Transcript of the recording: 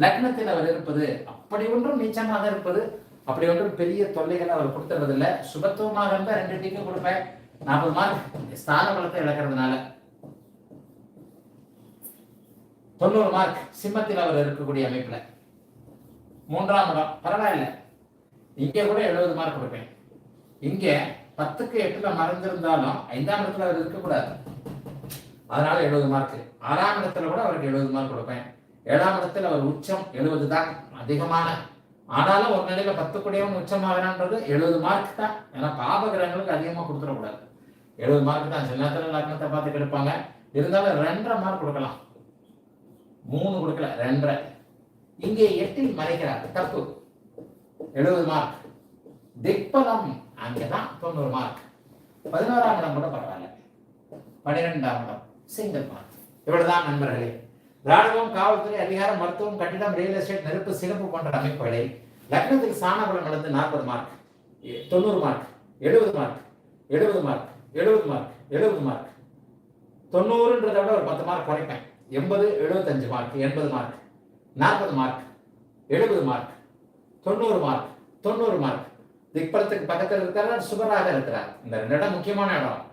லக்னத்தில் அவர் இருப்பது அப்படி ஒன்றும் நீச்சமாக இருப்பது அப்படி ஒன்றும் பெரிய தொல்லைகளை அவர் கொடுத்துறதில்ல சுபத்துவமாக இருந்தால் ரெண்டு டீக்கும் கொடுப்பேன். நாற்பது மார்க். ஸ்தான பலத்தை இழக்கிறதுனால. தொண்ணூறு மார்க் சிம்மத்தில் அவர் இருக்கக்கூடிய அமைப்புல. மூன்றாம் இடம். பரவாயில்ல. இங்கே கூட எழுபது மார்க் கொடுப்பேன். இங்கே பத்துக்கு எட்டுல மறந்திருந்தாலும் ஐந்தாம் இடத்துல அவர் இருக்கக்கூடாது. அதனால எழுபது மார்க். ஆறாம் இடத்துல கூட அவருக்கு எழுபது மார்க் கொடுப்பேன். ஏழாம் இடத்தில் அவர் உச்சம் எழுபது தான் அதிகமான ஆனாலும் ஒரு நிலையில பத்து கூடியவன் உச்சமாகிறான்றது எழுபது மார்க் தான். ஏன்னா பாப கிரகங்களுக்கு அதிகமாக கொடுத்துடக்கூடாது. எழுபது மார்க் தான். சில நேரத்தில் லக்னத்தை பார்த்து கெடுப்பாங்க. இருந்தாலும் ரெண்டரை மார்க் கொடுக்கலாம். மூணு கொடுக்கல ரெண்டரை. இங்கே எட்டில் மறைக்கிறார் தப்பு. எழுபது மார்க் திக்பலம் அங்கதான் தொண்ணூறு மார்க் பதினோராம் இடம் கூட பரவாயில்ல. பன்னிரெண்டாம் இடம் சிங்கிள் மார்க் இவ்வளவுதான் நண்பர்களே. ராணுவம் காவல்துறை அதிகாரம் மருத்துவம் கட்டிடம் ரியல் எஸ்டேட் நெருப்பு சிறப்பு போன்ற அமைப்புகளை லக்னத்தில் சாணபலம் நடந்து நாற்பது மார்க் எ- தொண்ணூறு மார்க் எழுபது மார்க் எழுபது மார்க் எழுபது மார்க் எழுபது மார்க் தொண்ணூறுன்றத விட ஒரு பத்து மார்க் குறைப்பேன். எண்பது எழுபத்தஞ்சு மார்க் எண்பது மார்க் நாற்பது மார்க் எழுபது மார்க் தொண்ணூறு மார்க் தொண்ணூறு மார்க் திக்பலத்துக்கு பக்கத்தில் இருக்கிறார் சுபராக இருக்கிறார். இந்த ரெண்டு இடம் முக்கியமான இடம்.